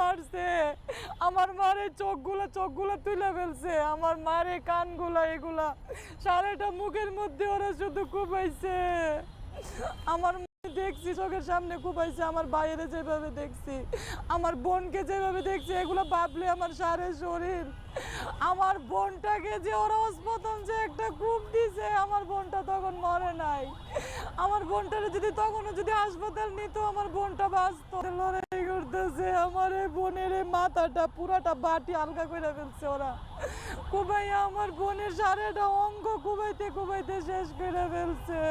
মারছে। আমার মারে চোখগুলো তুলে ফেলছে। আমার মারে এগুলা সারাটা মুখের মধ্যে ওরা শুধু কুবাইছে আমার দেখছি, চোখের সামনে কুবাইছে আমার বাইরে যেভাবে দেখছি, আমার বোনকে যেভাবে দেখছি, এগুলো ভাবলে আমার সারে শরীর। আমার বোনটাকে যে ওরা প্রথম যে মরে নাই। আমার বোনটারে যদি তখনও যদি হাসপাতাল নিত, আমার বোনটা বাঁচত। লড়াই করতেছে, আমার এই বোনের এই মাথাটা, পুরাটা বাটি আলগা করে ফেলছে ওরা। কুবাইয়া আমার বোনের সারেটা অঙ্গ কুবাইতে কুবাইতে শেষ করে ফেলছে।